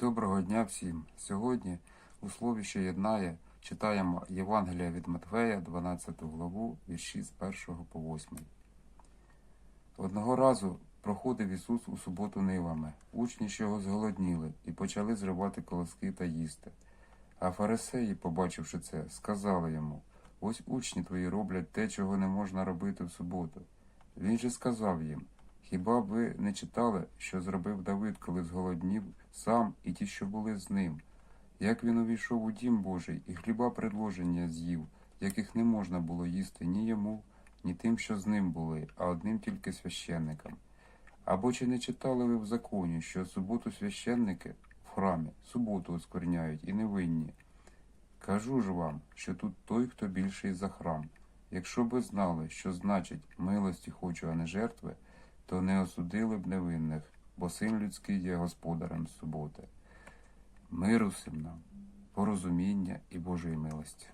Доброго дня всім! Сьогодні у слові, що єднає, читаємо Євангелія від Матвея, 12 главу, вірші з 1 по 8. Одного разу проходив Ісус у суботу нивами. Учні ж його зголодніли і почали зривати колоски та їсти. А фарисеї, побачивши це, сказали йому: Ось учні твої роблять те, чого не можна робити в суботу. Він же сказав їм: Хіба б ви не читали, що зробив Давид, коли зголоднів сам і ті, що були з ним? Як він увійшов у дім Божий і хліба предложення з'їв, яких не можна було їсти ні йому, ні тим, що з ним були, а одним тільки священникам. Або чи не читали ви в законі, що суботу священники в храмі суботу оскверняють і невинні? Кажу ж вам, що тут той, хто більший за храм. Якщо би знали, що значить милості хочу, а не жертви, то не осудили б невинних, бо син людський є господарем суботи. Миру всім нам, порозуміння і Божої милості.